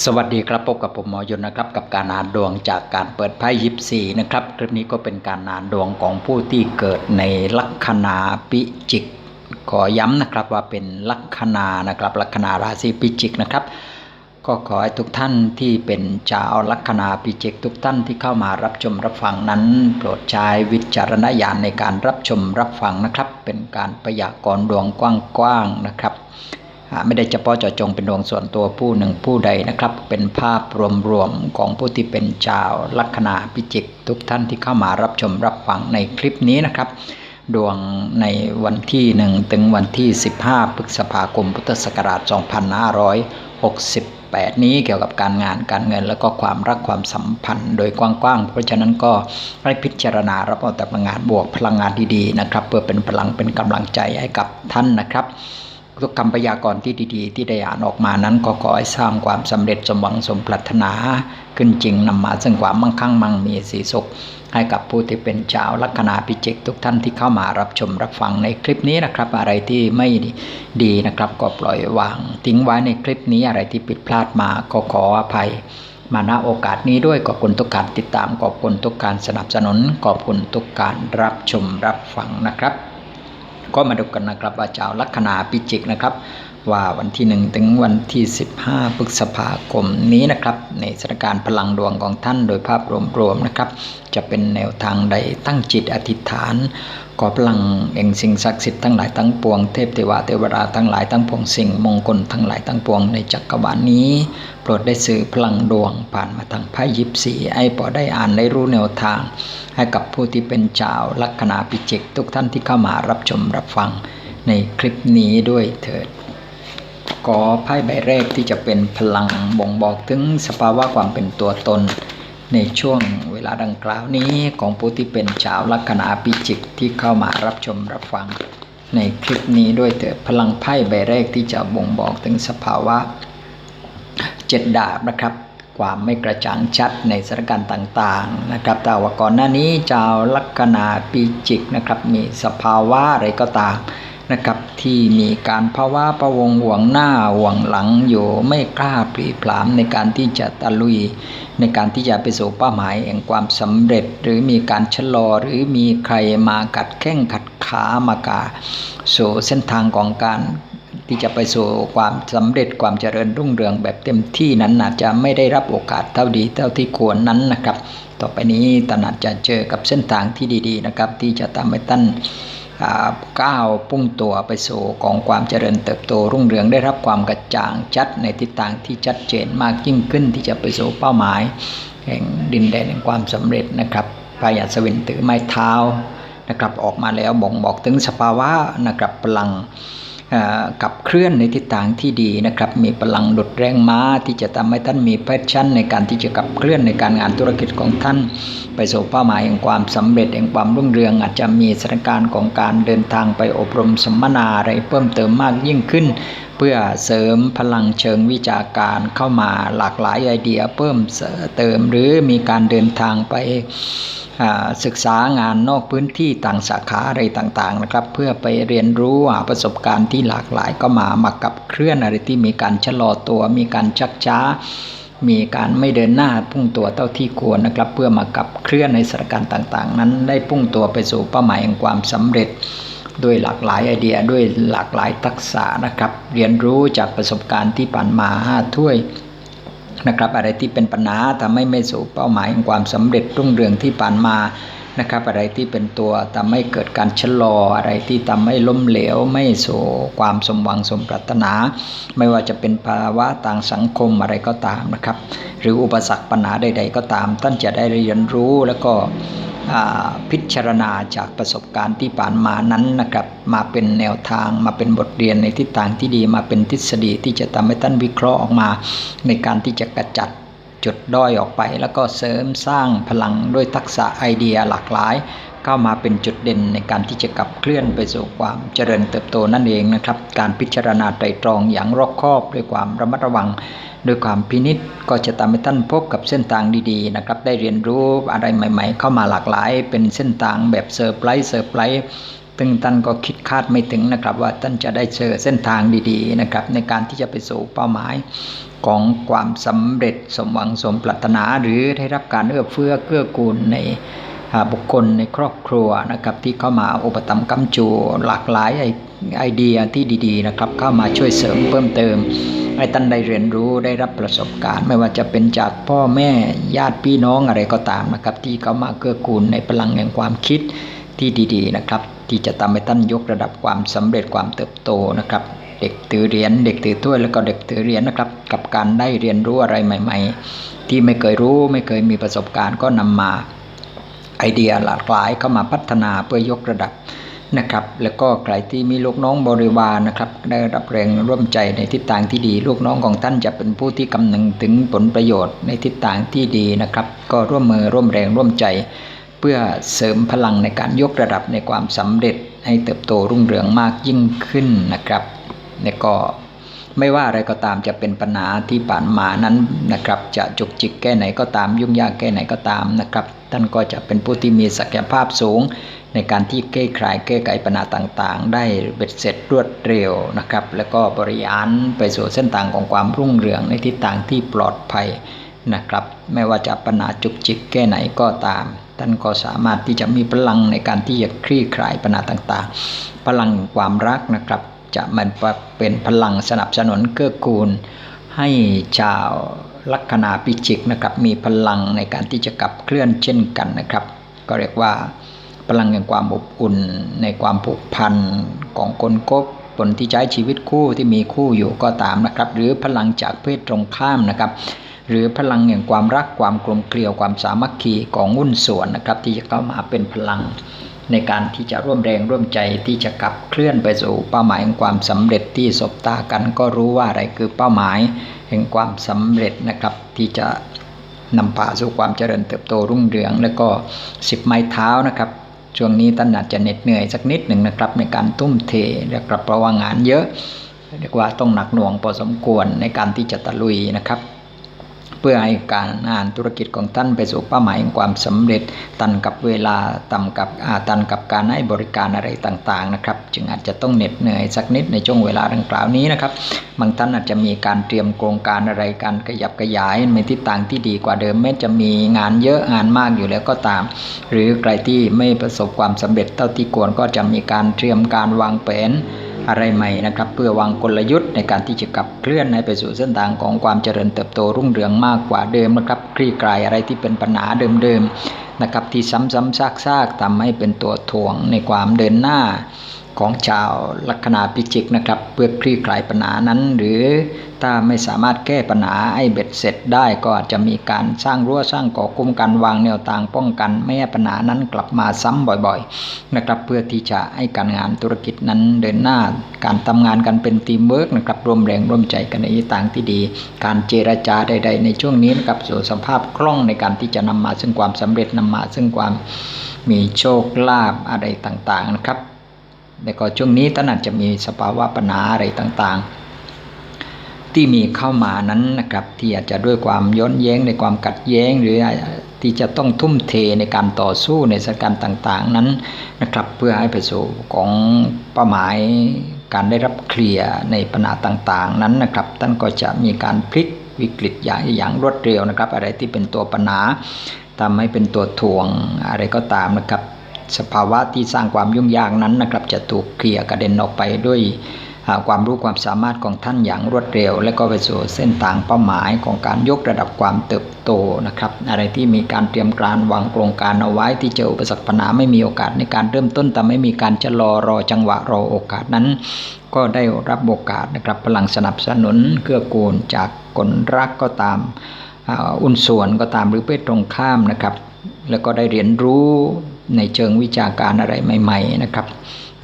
สวัสดีครับพบกับผมหมอยนนะครับกับการอ่านดวงจากการเปิดไพ่ยิปซีนะครับคลิปนี้ก็เป็นการอ่านดวงของผู้ที่เกิดในลัคนาปิจิก ขอย้ำนะครับว่าเป็นลัคนานะครับลัคนาราศีปิจิกนะครับก็ขอให้ทุกท่านที่เป็นชาวลัคนาปิจิก ทุกท่านที่เข้ามารับชมรับฟังนั้น โปรดใช้วิจารณญาณในการรับชมรับฟังนะครับ เป็นการประยากรณ์ดวงกว้างๆนะครับ ไม่ได้เฉพาะเจาะจงเป็นดวงส่วนตัวผู้หนึ่งผู้ใดนะครับ เป็นภาพรวมๆของผู้ที่เป็นชาวลัคนาพิจิก ทุกท่านที่เข้ามารับชมรับฟังในคลิปนี้นะครับ ดวงในวันที่ 1 ถึงวันที่ 15พฤษภาคมพุทธศักราช 2568 นี้เกี่ยวกับการงานการเงิน แล้วก็ความรักความสัมพันธ์ โดยกว้างๆ เพราะฉะนั้นก็ให้พิจารณารับเอาแต่พลังงานบวกพลังงานดีๆนะครับ เพื่อเป็นพลังเป็นกำลังใจให้กับท่านนะครับ ทุกคำพยากรณ์ที่ดีๆ ที่ได้อ่านออกมานั้น ก็ขอให้สร้างความสำเร็จสมหวังสมปรารถนา ขึ้นจริงนำมาซึ่งความมั่งคั่งมั่งมีสีสุข ให้กับผู้ที่เป็นชาวลัคนาพิจิกทุกท่านที่เข้ามารับชมรับฟังในคลิปนี้นะครับ อะไรที่ไม่ดีนะครับ ก็ปล่อยวาง ทิ้งไว้ในคลิปนี้อะไรที่ผิดพลาดมาก็ขออภัยมาณโอกาสนี้ด้วยขอบคุณทุกการติดตามขอบคุณทุกการสนับสนุนขอบคุณทุกการรับชมรับฟังนะครับ ก็มาดูกันนะครับว่าชาวลัคนาพิจิกนะครับ ว่าวันที่ 1 ถึงวันที่ 15พฤษภาคมนี้นะครับ ในสถานการณ์พลังดวงของท่านโดยภาพรวมๆนะครับ จะเป็นแนวทางใดตั้งจิตอธิษฐานขอพลังแห่งสิ่งศักดิ์สิทธิ์ทั้งหลายทั้งปวงเทพเทวาเทวราทั้งหลายทั้งปวงสิ่งมงคลทั้งหลายทั้งปวงในจักรวาลนี้ โปรดได้สื่อพลังดวงผ่านมาทางไพ่ยิปซีไอ้พอได้อ่านได้รู้แนวทาง ให้กับผู้ที่เป็นชาวลัคนาพิจิกทุกท่านที่เข้ามารับชมรับฟังในคลิปนี้ด้วยเถิด ขอไพ่ใบแรกที่จะเป็นพลังบ่งบอกถึงสภาวะความเป็นตัวตน ในช่วงเวลาดังกล่าวนี้ของผู้ที่เป็นชาวลัคนาพิจิกที่เข้ามารับชมรับฟัง ในคลิปนี้ด้วยเถิดพลังไพ่ใบแรกที่จะบ่งบอกถึงสภาวะเจ็ดดาบนะครับความไม่กระจ่างชัดในสถานการณ์ต่างๆนะครับ แต่ว่าก่อนหน้านี้ชาวลัคนาปีจิกนะครับ มีสภาวะอะไรก็ตาม นะครับ ที่มีการภาวะประวงห่วงหน้าห่วงหลังอยู่ไม่กล้าปรีพลามในการที่จะตะลุย ในการที่จะไปสู่เป้าหมายแห่งความสำเร็จ หรือมีการชะลอหรือมีใครมากัดแข้งขัดขามากาสู่เส้นทางของการที่จะไปสู่ความสำเร็จความเจริญรุ่งเรืองแบบเต็มที่นั้นอาจจะไม่ได้รับโอกาสเท่าดีเท่าที่ควรนั้นนะครับ ต่อไปนี้ท่านอาจจะเจอกับเส้นทางที่ดี ๆ นะครับ ที่จะทำให้ท่าน ก้าวพุ่งตัวไปสู่ของความเจริญเติบโตรุ่งเรืองได้รับความกระจ่างชัดในทิศทางที่ชัดเจนมากยิ่งขึ้นที่จะไปสู่เป้าหมาย แห่งดินแดนแห่งความสำเร็จนะครับพายาสวินถือไม้เท้านะครับออกมาแล้วบ่งบอกถึงสภาวะนะครับพลัง กับเคลื่อนในทิศทางที่ดีนะครับ มีพลังดุดแรงม้าที่จะทำให้ท่านมีแพชชั่น ในการที่จะกับเคลื่อนในการงานธุรกิจของท่าน ไปสู่เป้าหมายแห่งความสำเร็จแห่งความรุ่งเรือง อาจจะมีสถานการณ์ของการเดินทางไปอบรมสัมมนาอะไรเพิ่มเติมมากยิ่งขึ้น พื่อเสริมพลังเชิงวิชาการเข้ามาหลากหลายไอเดียเพิ่มเติมหรือมีการเดินทางไปศึกษางานนอกพื้นที่ต่างสาขาอะไรต่างๆนะครับ เพื่อไปเรียนรู้หาประสบการณ์ที่หลากหลายก็มามากับเคลื่อนอะไรที่มีการชะลอตัว มีการชักช้า มีการไม่เดินหน้าพุ่งตัวเท่าที่ควรนะครับ เพื่อมากับเคลื่อนในสถานการณ์ต่าง ๆ นั้นได้พุ่งตัวไปสู่เป้าหมายแห่งความสำเร็จ ด้วยหลากหลายไอเดียด้วยหลากหลายทักษะนะครับ เรียนรู้จากประสบการณ์ที่ผ่านมาห้าถ้วยนะครับอะไรที่เป็นปัญหาทำให้ไม่สู่เป้าหมายแห่งความสำเร็จรุ่งเรืองที่ผ่านมานะครับอะไรที่เป็นตัวทำให้เกิดการชะลออะไรที่ทำให้ล้มเหลวไม่สู่ความสมหวังสมปรารถนา ไม่ว่าจะเป็นภาวะต่างสังคมอะไรก็ตามนะครับ หรืออุปสรรคปัญหาใด ๆ ก็ตาม ท่านจะได้เรียนรู้แล้วก็ พิจารณาจากประสบการณ์ที่ผ่านมานั้นนะครับ มาเป็นแนวทางมาเป็นบทเรียนในทิศทางที่ดีมาเป็นทฤษฎีที่จะทำให้ท่านวิเคราะห์ออกมา ในการที่จะกระจัดจุดด้อยออกไป แล้วก็เสริมสร้างพลังด้วยทักษะไอเดียหลากหลาย เข้ามาเป็นจุดเด่นในการที่จะขับเคลื่อนไปสู่ความเจริญเติบโตนั่นเองนะครับ การพิจารณาไตรตรองอย่างรอบคอบด้วยความระมัดระวังด้วยความพินิษก็จะทำให้ท่านพบกับเส้นทางดีๆนะครับ ได้เรียนรู้อะไรใหม่ ๆ เข้ามาหลากหลาย เป็นเส้นทางแบบเซอร์ไพรส์เซอร์ไพรส์ซึ่งท่านก็คิดคาดไม่ถึงนะครับ ว่าท่านจะได้เจอเส้นทางดีๆนะครับในการที่จะไปสู่เป้าหมายของความสำเร็จสมหวังสมปรารถนาหรือได้รับการเอื้อเฟื้อเกื้อกูลใน บุคคลในครอบครัวนะครับที่เข้ามาอุปถัมภ์กำจูหลากหลายไอเดียที่ดีๆนะครับเข้ามาช่วยเสริมเพิ่มเติมให้ท่านได้เรียนรู้ได้รับประสบการณ์ ไม่ว่าจะเป็นจากพ่อแม่ญาติพี่น้องอะไรก็ตามนะครับ ที่เข้ามาเกื้อกูลในพลังแห่งความคิดที่ดีๆนะครับ ที่จะทำให้ท่านยกระดับความสำเร็จความเติบโตนะครับเด็กถือเหรียญเด็กถือถ้วยแล้วก็เด็กถือเหรียญนะครับ กับการได้เรียนรู้อะไรใหม่ ๆ ที่ไม่เคยรู้ไม่เคยมีประสบการณ์ก็นำมา ไอเดียหลากหลายเข้ามาพัฒนาเพื่อยกระดับนะครับ แล้วก็ใครที่มีลูกน้องบริวารนะครับ ได้รับแรงร่วมใจในทิศทางที่ดี ลูกน้องของท่านจะเป็นผู้ที่กำนึงถึงผลประโยชน์ในทิศทางที่ดีนะครับ ก็ร่วมมือร่วมแรงร่วมใจ เพื่อเสริมพลังในการยกระดับในความสำเร็จให้เติบโตรุ่งเรืองมากยิ่งขึ้นนะครับแล้วก็ ไม่ว่าอะไรก็ตามจะเป็นปัญหาที่ผ่านมานั้นนะครับ จะจุกจิกแก้ไหนก็ตามยุ่งยากแก้ไหนก็ตามนะครับ ท่านก็จะเป็นผู้ที่มีศักยภาพสูง ในการที่แก้ไขแก้ไขปัญหาต่างๆ ได้เบ็ดเสร็จรวดเร็วนะครับ แล้วก็บริหารไปสู่เส้นทางของความรุ่งเรืองในทิศทางที่ปลอดภัยนะครับ ไม่ว่าจะปัญหาจุกจิกแก้ไหนก็ตาม ท่านก็สามารถที่จะมีพลังในการที่จะคลี่คลายปัญหาต่างๆ พลังความรักนะครับ จะมันเป็นพลังสนับสนุนเกื้อกูล ให้ชาวลัคนาพิจิกนะครับมีพลังในการที่จะกลับเคลื่อนเช่นกันนะครับ ก็เรียกว่าพลังแห่งความอบอุ่นในความผูกพันของคนกบคนที่ใช้ชีวิตคู่ที่มีคู่อยู่ก็ตามนะครับ หรือพลังจากเพศตรงข้ามนะครับ หรือพลังแห่งความรักความกลมเกลียวความสามัคคีของหุ้นส่วนนะครับ ที่จะเข้ามาเป็นพลัง ในการที่จะร่วมแรงร่วมใจที่จะกลับเคลื่อนไปสู่เป้าหมายแห่งความสำเร็จที่สบตากันก็รู้ว่าอะไรคือเป้าหมายแห่งความสำเร็จนะครับที่จะนำพาสู่ความเจริญเติบโตรุ่งเรือง แล้วก็สิบไม้เท้านะครับช่วงนี้ท่านอาจจะเหน็ดเหนื่อยสักนิดหนึ่งนะครับ ในการทุ่มเทและกลับเพราะว่างานเยอะเรียกว่าต้องหนักหน่วงพอสมควรในการที่จะตะลุยนะครับ เพื่อให้การงานธุรกิจของท่านไปสู่เป้าหมายความสำเร็จตันกับเวลาต่ำกับตันกับการให้บริการอะไรต่างๆนะครับจึงอาจจะต้องเหน็ดเหนื่อยสักนิดในช่วงเวลาดังกล่าวนี้นะครับบางท่านอาจจะมีการเตรียมโครงการอะไรการขยับขยายในทิศทางที่ดีกว่าเดิมแม้จะมีงานเยอะงานมากอยู่แล้วก็ตาม หรือใครที่ไม่ประสบความสำเร็จเท่าที่ควรก็จะมีการเตรียมการวางแผน อะไรใหม่นะครับ เพื่อวางกลยุทธ์ในการที่จะกลับเคลื่อนให้ไปสู่เส้นทางของความเจริญเติบโตรุ่งเรืองมากกว่าเดิมนะครับคลี่คลายอะไรที่เป็นปัญหาเดิมๆนะครับที่ซ้ำๆซากๆทำให้เป็นตัวถ่วงในความเดินหน้า ของชาวลัคนาพิจิกนะครับ เพื่อคลี่คลายปัญหานั้น หรือถ้าไม่สามารถแก้ปัญหาให้เบ็ดเสร็จได้ก็อาจจะมีการสร้างรั้วสร้างก่อคุ้มกันวางแนวทางป้องกัน ไม่ให้ปัญหานั้นกลับมาซ้ำบ่อยๆนะครับเพื่อที่จะให้การงานธุรกิจนั้นเดินหน้าการทำงานกันเป็นทีมเวิร์กนะครับร่วมแรงร่วมใจกันในทางที่ดี การเจรจาใด ๆ ในช่วงนี้นะครับสู่สภาพคล่องในการที่จะนำมาซึ่งความสำเร็จนำมาซึ่งความมีโชคลาภอะไรต่างๆนะครับ แล้วก็ช่วงนี้ท่านอาจจะมีสภาวะปัญหาอะไรต่างๆ ที่มีเข้ามานั้นนะครับที่อาจจะด้วยความย้อนแย้งในความกัดแย้งหรือที่จะต้องทุ่มเทในการต่อสู้ในสถานการณ์ต่างๆ นั้นนะครับเพื่อให้ไปสู่ของเป้าหมายการได้รับเคลียร์ในปัญหาต่างๆ นั้นนะครับท่านก็จะมีการพลิกวิกฤตอย่างอย่างรวดเร็วนะครับ อะไรที่เป็นตัวปัญหาทำให้เป็นตัวถ่วงอะไรก็ตามนะครับ สภาวะที่สร้างความยุ่งยากนั้นนะครับจะถูกเคลียร์กระเด็นออกไปด้วยความรู้ความสามารถของท่านอย่างรวดเร็ว และก็ไปสู่เส้นทางเป้าหมายของการยกระดับความเติบโตนะครับอะไรที่มีการเตรียมการวางโครงการเอาไว้ที่เจออุปสรรคปัญหาไม่มีโอกาสในการเริ่มต้นแต่ไม่มีการจะรอรอจังหวะรอโอกาสนั้น ก็ได้รับโอกาสนะครับพลังสนับสนุนเกื้อกูลจากคนรักก็ตามอุ่นส่วนก็ตามหรือเพศตรงข้ามนะครับแล้วก็ได้เรียนรู้ ในเชิงวิชาการอะไรใหม่ ๆ นะครับ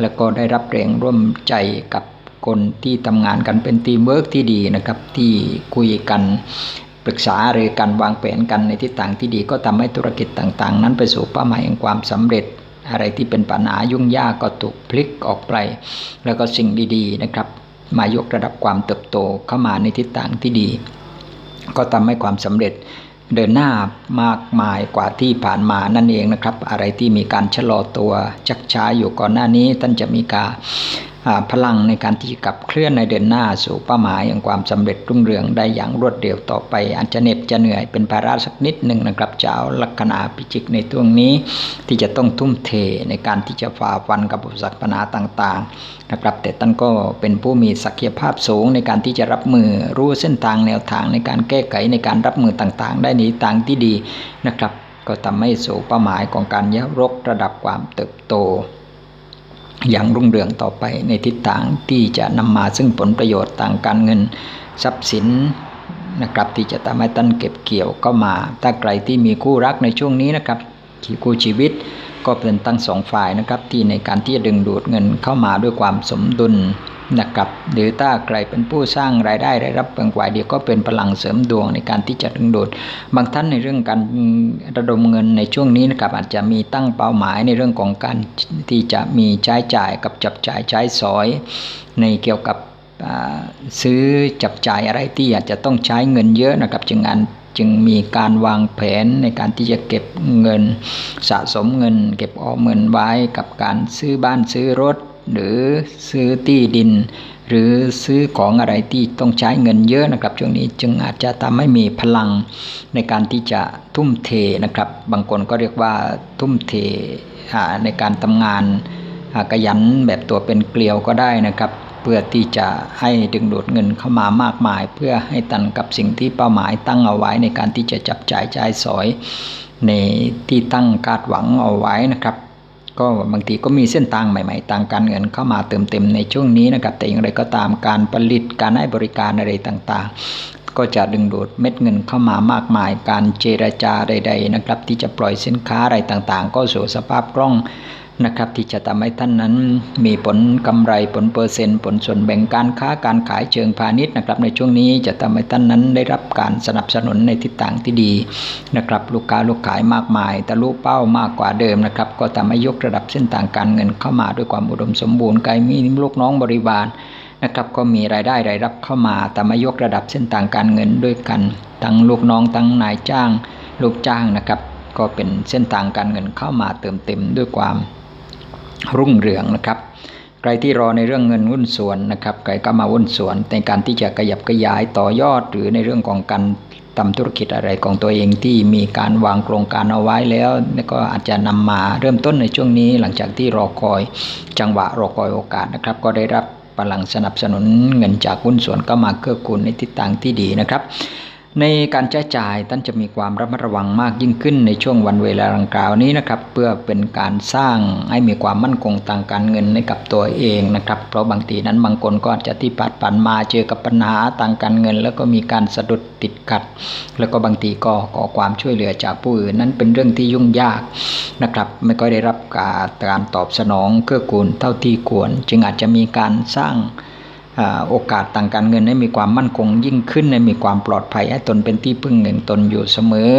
แล้วก็ได้รับแรงร่วมใจกับคนที่ทำงานกันเป็นทีมเวิร์กที่ดีนะครับ ที่คุยกันปรึกษาหรือการวางแผนกันในทิศทางที่ดี ก็ทำให้ธุรกิจต่างๆ นั้นไปสู่เป้าหมายแห่งความสำเร็จอะไรที่เป็นปัญหายุ่งยากก็ถูกพลิกออกไป แล้วก็สิ่งดีๆนะครับ มายกระดับความเติบโตเข้ามาในทิศทางที่ดี ก็ทำให้ความสำเร็จ เดินหน้ามากมายกว่าที่ผ่านมานั่นเองนะครับ อะไรที่มีการชะลอตัวชักช้าอยู่ก่อนหน้านี้ท่านจะมีการ พลังในการที่จะขับเคลื่อนในเดินหน้าสู่เป้าหมายอย่างความสำเร็จรุ่งเรืองได้อย่างรวดเร็วต่อไปอาจจะเหน็ดจะเหนื่อยเป็นภาระสักนิดหนึ่งนะครับเจ้าลัคนาพิจิกในช่วงนี้ ที่จะต้องทุ่มเทในการที่จะฝ่าฟันกับอุปสรรคปัญหาต่างๆนะครับแต่ท่านก็เป็นผู้มีศักยภาพสูงในการที่จะรับมือรู้เส้นทางแนวทางในการแก้ไขในการรับมือต่างๆ ได้ในทางที่ดีนะครับ ก็ทำให้สู่เป้าหมายของการยกรกระดับความเติบโต อย่างรุ่งเรืองต่อไปในทิศทางที่จะนำมาซึ่งผลประโยชน์ทางการเงินทรัพย์สินนะครับที่จะทำให้ท่านเก็บเกี่ยวก็มา ถ้าใครที่มีคู่รักในช่วงนี้นะครับคู่ชีวิตก็เป็นตั้งสองฝ่ายนะครับที่ในการที่จะดึงดูดเงินเข้ามาด้วยความสมดุล นะครับหรือถ้าใครเป็นผู้สร้างรายได้ได้รับเปงกว่าเดียวก็เป็นพลังเสริมดวงในการที่จะดึงดูดบางท่านในเรื่องการระดมเงินในช่วงนี้นะครับอาจจะมีตั้งเป้าหมายในเรื่องของการที่จะมีใช้จ่ายกับจับจ่ายใช้สอย ในเกี่ยวกับซื้อจับจ่ายอะไรที่อาจจะต้องใช้เงินเยอะนะครับจึงงานจึงมีการวางแผนในการที่จะเก็บเงิน สะสมเงิน เก็บออมเงินไว้กับการซื้อบ้านซื้อรถ หรือซื้อที่ดิน หรือซื้อของอะไรที่ต้องใช้เงินเยอะนะครับ ช่วงนี้จึงอาจจะทำให้มีพลังในการที่จะทุ่มเทนะครับ บางคนก็เรียกว่าทุ่มเทในการทำงานกระยันแบบตัวเป็นเกลียวก็ได้นะครับ เพื่อที่จะให้ดึงดูดเงินเข้ามามากมาย เพื่อให้ตันกับสิ่งที่เป้าหมายตั้งเอาไว้ในการที่จะจับจ่ายจ่ายสอย ในที่ตั้งคาดหวังเอาไว้นะครับ ก็บางทีก็มีเส้นทางใหม่ๆทางการเงินเข้ามาเติมเต็มในช่วงนี้นะครับ แต่อย่างไรก็ตามการผลิตการให้บริการอะไรต่างๆ ก็จะดึงดูดเม็ดเงินเข้ามามากมาย การเจรจาใด ๆ นะครับ ที่จะปล่อยสินค้าอะไรต่างๆ ก็สู่สภาพคล่อง นะครับที่จะทำให้ท่านนั้นมีผลกำไรผลเปอร์เซ็นต์ผลส่วนแบ่งการค้าการขายเชิงพาณิชย์นะครับ ในช่วงนี้จะทำให้ท่านนั้นได้รับการสนับสนุนในทิศทางที่ดีนะครับลูกค้าลูกขายมากมายทะลุเป้ามากกว่าเดิมนะครับก็ทำให้ยกระดับเส้นทางการเงินเข้ามาด้วยความอุดมสมบูรณ์กายมีลูกน้องบริวารนะครับก็มีรายได้รายรับเข้ามาทำให้ยกระดับเส้นทางการเงินด้วยกัน ทั้งลูกน้องทั้งนายจ้าง ลูกจ้างนะครับ ก็เป็นเส้นทางการเงินเข้ามาเติมเต็มด้วยความ รุ่งเรืองนะครับ ใครที่รอในเรื่องเงินหุ้นส่วนนะครับใครก็มาหุ้นส่วนในการที่จะขยับขยายต่อยอด หรือในเรื่องของการทำธุรกิจอะไรของตัวเองที่มีการวางโครงการเอาไว้แล้วก็อาจจะนำมาเริ่มต้นในช่วงนี้หลังจากที่รอคอยจังหวะรอคอยโอกาสนะครับ ก็ได้รับพลังสนับสนุนเงินจากหุ้นส่วนก็มาเกื้อกูลในทิศทางที่ดีนะครับ ในการใช้จ่ายท่านจะมีความระมัดระวังมากยิ่งขึ้นในช่วงวันเวลาดังกล่าวนี้นะครับ เพื่อเป็นการสร้างให้มีความมั่นคงทางการเงินให้กับตัวเองนะครับ เพราะบางทีนั้นบางคนก็อาจจะที่ปัดปันมาเจอกับปัญหาทางการเงิน แล้วก็มีการสะดุดติดขัด แล้วก็บางทีก็ขอความช่วยเหลือจากผู้อื่นนั้นเป็นเรื่องที่ยุ่งยากนะครับ ไม่ค่อยได้รับการตอบสนองเกื้อกูลเท่าที่ควร จึงอาจจะมีการสร้าง โอกาสทางการเงินให้มีความมั่นคงยิ่งขึ้นให้มีความปลอดภัยให้ตนเป็นที่พึ่งแห่งตนอยู่เสมอ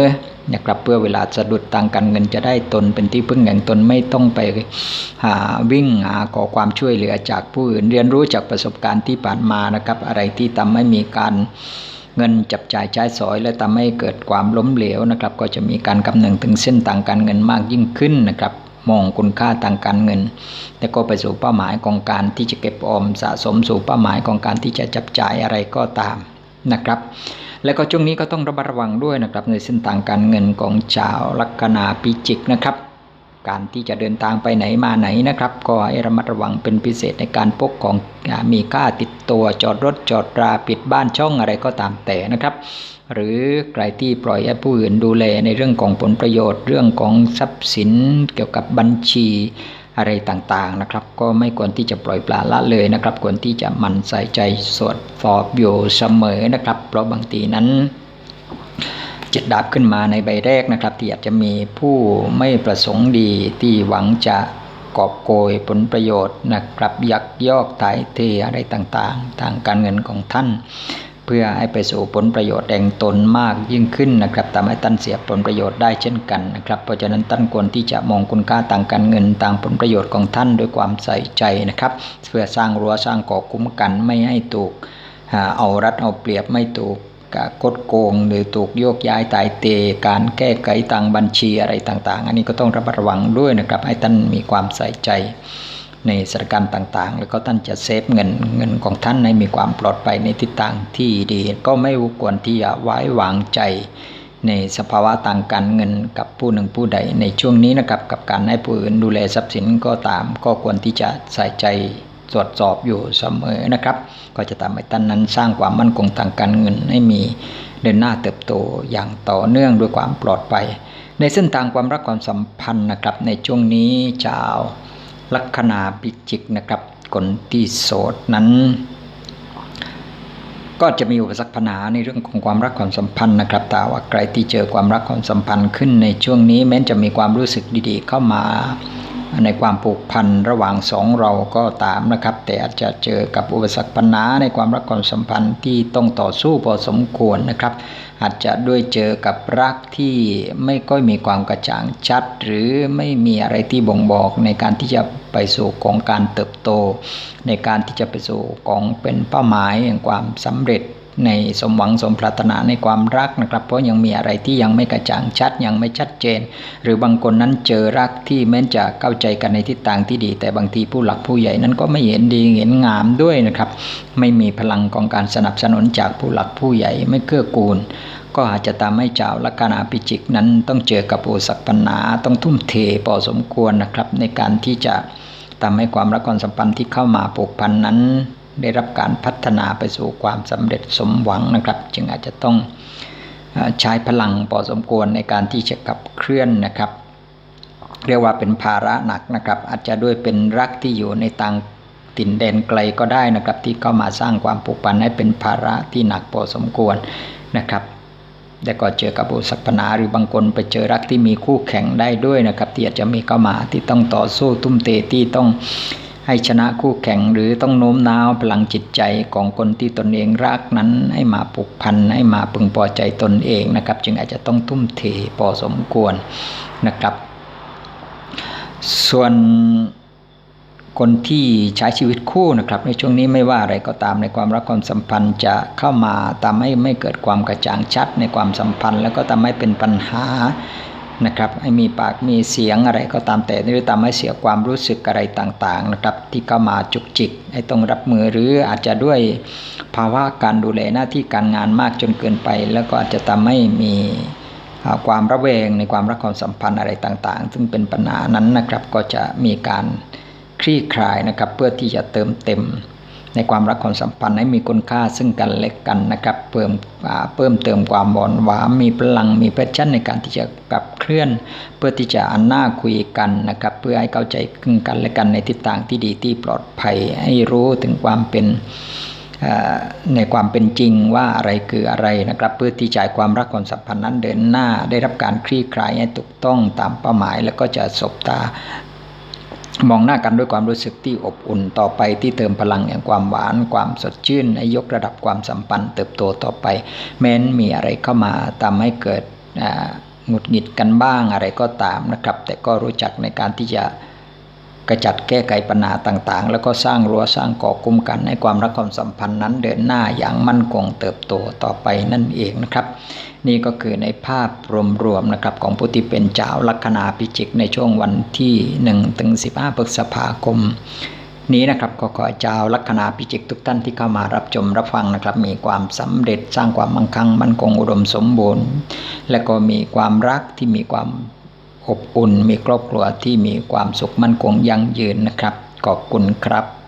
นะครับเพื่อเวลาสะดุดทางการเงินจะได้ตนเป็นที่พึ่งแห่งตนไม่ต้องไปหาวิ่งหาขอความช่วยเหลือจากผู้อื่นเรียนรู้จากประสบการณ์ที่ผ่านมานะครับ อะไรที่ทำให้มีการเงินจับจ่ายใช้สอย และทำให้เกิดความล้มเหลวนะครับ ก็จะมีการกำเนิดถึงเส้นทางการเงินมากยิ่งขึ้นนะครับ มองคุณค่าทางการเงิน แล้วก็ไปสู่เป้าหมายของการที่จะเก็บออมสะสมสู่เป้าหมายของการที่จะจับจ่ายอะไรก็ตามนะครับ แล้วก็ช่วงนี้ก็ต้องระมัดระวังด้วยนะครับในเส้นทางการเงินของชาวลัคนาพิจิกนะครับ การที่จะเดินทางไปไหนมาไหนนะครับ ก็ให้ระมัดระวังเป็นพิเศษในการพกของมีค่าติดตัวจอดรถจอดราปิดบ้านช่องอะไรก็ตามแต่นะครับ หรือใครที่ปล่อยให้ผู้อื่นดูแลในเรื่องของผลประโยชน์ เรื่องของทรัพย์สินเกี่ยวกับบัญชีอะไรต่างๆนะครับ ก็ไม่ควรที่จะปล่อยปละละเลยนะครับ ควรที่จะมันใส่ใจสวดสอบอยู่เสมอนะครับ เพราะบางทีนั้น จิตดาบขึ้นมาในใบแรกนะครับ ที่อาจจะมีผู้ไม่ประสงค์ดีที่หวังจะกอบโกยผลประโยชน์นะครับยักยอกถ่ายเทอะไรต่างๆ ทางการเงินของท่าน เพื่อให้ไปสู่ผลประโยชน์แห่งตนมากยิ่งขึ้นนะครับทำให้ตั้นเสียผลประโยชน์ได้เช่นกันนะครับเพราะฉะนั้นตั้นควรที่จะมองคุณค่าต่างการเงินต่างผลประโยชน์ของท่านด้วยความใส่ใจนะครับ เพื่อสร้างรั้วสร้างก่อคุ้มกันไม่ให้ถูกเอารัดเอาเปรียบไม่ถูก กดโกงหรือถูกโยกย้ายตายเต การแก้ไขต่างบัญชีอะไรต่างๆ อันนี้ก็ต้องระมัดระวังด้วยนะครับให้ท่านมีความใส่ใจในสถานการณ์ต่างๆ แล้วก็ท่านจะเซฟเงินเงินของท่านให้มีความปลอดภัยในทิศทางที่ดี ก็ไม่ควรที่จะไว้วางใจ ในสภาวะต่างการเงินกับผู้หนึ่งผู้ใดในช่วงนี้นะครับกับการให้ผู้อื่นดูแลทรัพย์สินก็ตาม ก็ควรที่จะใส่ใจ ตรวจสอบอยู่เสมอนะครับ ก็จะทำให้ท่านนั้นสร้างความมั่นคงทางการเงินให้มีเดินหน้าเติบโตอย่างต่อเนื่องด้วยความปลอดภัย ในเส้นทางความรักความสัมพันธ์นะครับ ในช่วงนี้ชาวลัคนาปิจิกนะครับคนที่โสดนั้น ก็จะมีอุปสรรคปัญหาในเรื่องของความรักความสัมพันธ์นะครับแต่ว่าใครที่เจอความรักความสัมพันธ์ขึ้นในช่วงนี้แม้จะมีความรู้สึกดีๆ เข้ามา ในความผูกพันระหว่างสองเราก็ตามนะครับ แต่อาจจะเจอกับอุปสรรคปัญหาในความรักความสัมพันธ์ที่ต้องต่อสู้พอสมควรนะครับ อาจจะด้วยเจอกับรักที่ไม่ก็มีความกระจ่างชัด หรือไม่มีอะไรที่บ่งบอกในการที่จะไปสู่ของการเติบโต ในการที่จะไปสู่ของเป็นเป้าหมายแห่งความสำเร็จ ในสมหวังสมปรารถนาในความรักนะครับ เพราะยังมีอะไรที่ยังไม่กระจ่างชัดยังไม่ชัดเจน หรือบางคนนั้นเจอรักที่แม้จะเข้าใจกันในทิศทางที่ดี แต่บางทีผู้หลักผู้ใหญ่นั้นก็ไม่เห็นดีเห็นงามด้วยนะครับ ไม่มีพลังของการสนับสนุนจากผู้หลักผู้ใหญ่ไม่เกื้อกูลก็อาจจะทำให้เจ้าลัคนาพิจิกนั้นต้องเจอกับอุปสรรคปัญหาต้องทุ่มเทพอสมควรนะครับ ในการที่จะทำให้ความรักความสัมพันธ์ที่เข้ามาผูกพันนั้น ได้รับการพัฒนาไปสู่ความสำเร็จสมหวังนะครับ จึงอาจจะต้องใช้พลังพอสมควรในการที่จะขับเคลื่อนนะครับ เรียกว่าเป็นภาระหนักนะครับ อาจจะด้วยเป็นรักที่อยู่ในต่างถิ่นแดนไกลก็ได้นะครับ ที่เข้ามาสร้างความผูกพันให้เป็นภาระที่หนักพอสมควรนะครับแต่ก็เจอกับอุปสรรคปัญหาหรือบางคนไปเจอรักที่มีคู่แข่งได้ด้วยนะครับ ที่อาจจะมีเข้ามาที่ต้องต่อสู้ทุ่มเทที่ต้อง ให้ชนะคู่แข่งหรือต้องโน้มน้าวพลังจิตใจของคนที่ตนเองรักนั้น ให้มาผูกพันให้มาพึงพอใจตนเองนะครับ จึงอาจจะต้องทุ่มเทพอสมควรนะครับ ส่วนคนที่ใช้ชีวิตคู่นะครับ ในช่วงนี้ไม่ว่าอะไรก็ตามในความรักความสัมพันธ์จะเข้ามาทำให้ไม่เกิดความกระจ่างชัดในความสัมพันธ์ แล้วก็ทำให้เป็นปัญหา นะครับให้มีปากมีเสียงอะไรก็ตามแต่หรือทำให้เสียความรู้สึกอะไรต่างๆนะครับที่เข้ามาจุกจิกให้ต้องรับมือหรืออาจจะด้วยภาวะการดูแลหน้าที่การงานมากจนเกินไป แล้วก็อาจจะทำให้มีความระแวงในความรักความสัมพันธ์อะไรต่างๆ ซึ่งเป็นปัญหานั้นนะครับก็จะมีการคลี่คลายนะครับเพื่อที่จะเติมเต็ม ในความรักความสัมพันธ์ให้มีคุณค่าซึ่งกันและกันนะครับเพิ่มเพิ่มเติมความหวานหวานมีพลังมีแพชชั่นในการที่จะกลับเคลื่อน เพื่อที่จะอันหน้าคุยกันนะครับ เพื่อให้เข้าใจขึ้นกันและกันในทิศทางที่ดีที่ปลอดภัยให้รู้ถึงความเป็นในความเป็นจริงว่าอะไรคืออะไรนะครับ เพื่อที่จะความรักความสัมพันธ์นั้นเดินหน้าได้รับการคลี่คลายให้ถูกต้องตามเป้าหมาย แล้วก็จะสบตา มองหน้ากันด้วยความรู้สึกที่อบอุ่นต่อไปที่เติมพลังแห่งความหวาน ความสดชื่นให้ยกระดับความสัมพันธ์เติบโตต่อไป แม้นมีอะไรเข้ามาทำให้เกิดหงุดหงิดกันบ้างอะไรก็ตามนะครับ แต่ก็รู้จักในการที่จะ กระจัดแก้ไขปัญหาต่างๆ แล้วก็สร้างรั้วสร้างก่อกุ้มกันให้ความรักความสัมพันธ์นั้นเดินหน้าอย่างมั่นคงเติบโตต่อไปนั่นเองนะครับ นี่ก็คือในภาพรวมๆนะครับของผู้ที่เป็นเจ้าลัคนาพิจิกในช่วงวันที่1ถึง15พฤษภาคมนี้นะครับก็ขอเจ้าลัคนาพิจิกทุกท่านที่เข้ามารับชมรับฟังนะครับ มีความสำเร็จสร้างความมั่งคั่งมั่นคงอุดมสมบูรณ์ และก็มีความรักที่มีความ อบอุ่นมีครอบครัวที่มีความสุขมั่นคงยั่งยืนนะครับ ขอบคุณครับ